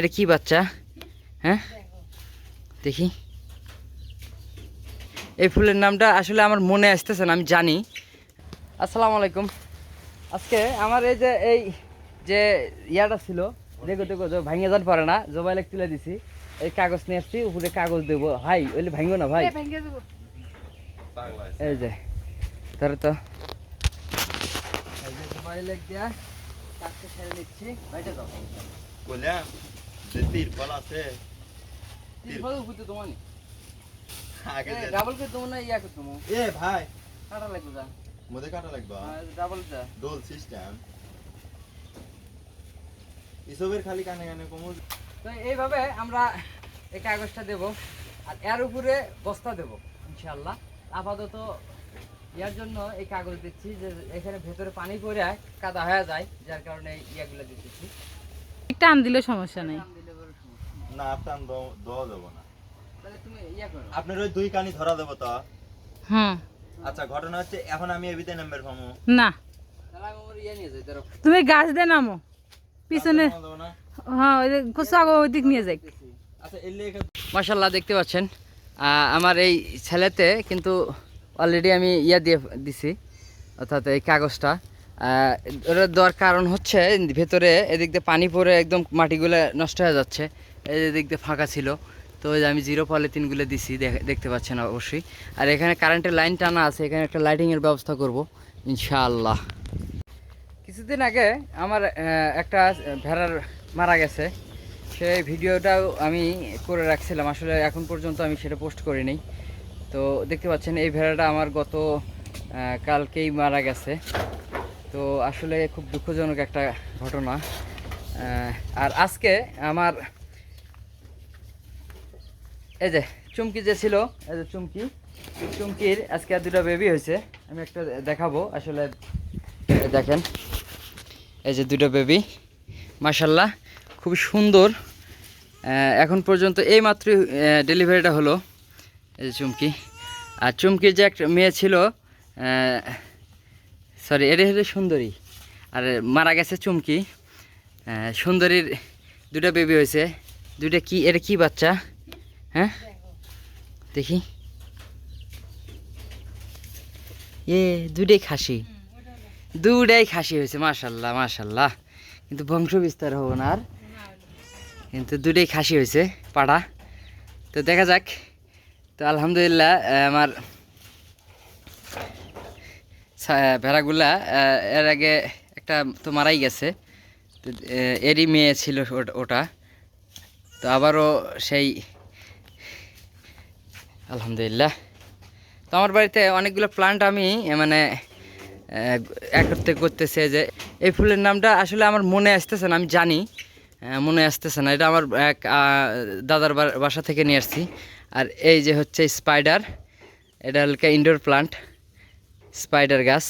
এটা কি বাচ্চা? হ্যাঁ? দেখি। এই ফুলের নামটা আসলে আমার মনে আসতেছে না আমি জানি। আসসালামু আলাইকুম। আজকে আমার এই যে এই যে ইয়াটা ছিল দেখো দেখো যে ভাঙে যান পারে না জবাইলে তুলে দিছি। এই কাগজ নিয়ে আসছি উপরে কাগজ দেবো। ভাই ওইলে ভাঙবো না ভাই? এই যে তাহলে তো। এই যে জবাইলে দিয়া কাজটা সেরে নিচ্ছি বাইটা দাও তিরপল আছে। তিরপল উপরে তোমার আগে ডাবল করে তোমার না ইয়া করে তোমার এ ভাই। কাটা লাগবে যা। মধ্যে কাটা লাগবা। ডাবল যা। ডোল সিস্টেম এসবের খালি কানে কানে কমল। তো এইভাবে আমরা এই কাগজটা দেব আর এর উপরে বস্তা দেব ইনশাল্লাহ আপাতত ইয়ার জন্য এই কাগজ দিচ্ছি যে এখানে ভেতরে পানি পড়ে কাদা হয়ে যায় যার কারণে ইয়াগুলো দিতেছি। টান দিলে সমস্যা নেই নাম দিলে বড় সমস্যা। না টান দ- দেওয়া যাব না। তাহলে তুমি ইয়া করো। আপনার ওই দুই কানি ধরা দেবো তো? হুম। আচ্ছা ঘটনা হচ্ছে এখন আমি এবিতে নাম্বার পাবো। না। ইয়ে তুমি গাছ দিয়ে নামো। পিছনে হ্যাঁ ওই কিছু আগে ওই দিক নিয়ে যাই। আচ্ছা এলে মাসাল্লাহ দেখতে পাচ্ছেন। আমার এই ছেলেতে কিন্তু অলরেডি আমি ইয়া দিয়ে দিছি অর্থাৎ এই কাগজটা। আহ, ওটা দেওয়ার কারণ হচ্ছে ভেতরে এদিক দিয়ে পানি পড়ে একদম মাটিগুলো নষ্ট হয়ে যাচ্ছে। এই দিক দিয়ে ফাঁকা ছিল, তো আমি জিরো পলিথিনগুলো দিছি, দেখ- দেখতে পাচ্ছেন অবশ্যই। আর এখানে কারেন্টের লাইন টানা আছে, এখানে একটা লাইটিংয়ের ব্যবস্থা করব, ইনশাআল্লাহ। কিছুদিন আগে আমার একটা ভেড়ার মারা গেছে। সেই ভিডিওটাও আমি করে রাখছিলাম, আসলে এখন পর্যন্ত আমি সেটা পোস্ট করিনি। তো দেখতে পাচ্ছেন, এই ভেড়াটা আমার গত কালকেই মারা গেছে। তো আসলে খুব দুঃখজনক একটা ঘটনা। আর আজকে আমার এই যে, চুমকি যে ছিল, এই যে চুমকি, চুমকির আজকে আর দুটো বেবি হয়েছে। আমি একটা দেখাবো, আসলে দেখেন, এই যে দুটো বেবি মাশাল্লাহ খুব সুন্দর। এখন পর্যন্ত এই মাত্র ডেলিভারিটা হলো, এই যে চুমকি। আর চুমকির যে একটা মেয়ে ছিল সরি এটা হলো সুন্দরী। আর মারা গেছে চুমকি। সুন্দরীর দুটো বেবি হয়েছে। দুটা কি, এটা কি বাচ্চা? হ্যাঁ? দেখি। এ দুটাই খাসি। দুটাই খাসি হয়েছে, মাশাল্লাহ মাশাল্লাহ। কিন্তু বংশ বিস্তার হব না আর। কিন্তু দুটোই খাসি হয়েছে, পাড়া। তো দেখা যাক। তো আলহামদুলিল্লাহ আমার ভেড়াগুলা এর আগে একটা তো মারাই গেছে। তো এরই মেয়ে ছিল ওটা। তো আবারও সেই আলহামদুলিল্লাহ। তো আমার বাড়িতে অনেকগুলো প্লান্ট আমি মানে একত্রে করতেছে যে, এই ফুলের নামটা আসলে আমার মনে আসতেছে না, আমি জানি মনে আসতেছে না। এটা আমার এক দাদার বাসা থেকে নিয়ে আসছি। আর এই যে হচ্ছে স্পাইডার এটা হালকা ইনডোর প্লান্ট স্পাইডার গাছ।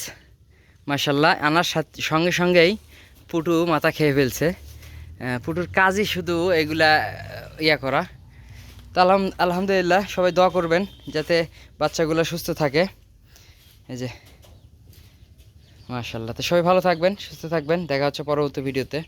মাসাল্লাহ আনার সাথে, সঙ্গে সঙ্গেই পুটু মাথা খেয়ে ফেলছে। পুটুর কাজই শুধু এগুলা ইয়া করা। তো আলহাম, আলহামদুলিল্লাহ, সবাই দোয়া করবেন যাতে বাচ্চাগুলো সুস্থ থাকে। এই যে মাশাল্লাহ তো সবাই ভালো থাকবেন, সুস্থ থাকবেন। দেখা হচ্ছে পরবর্তী ভিডিওতে।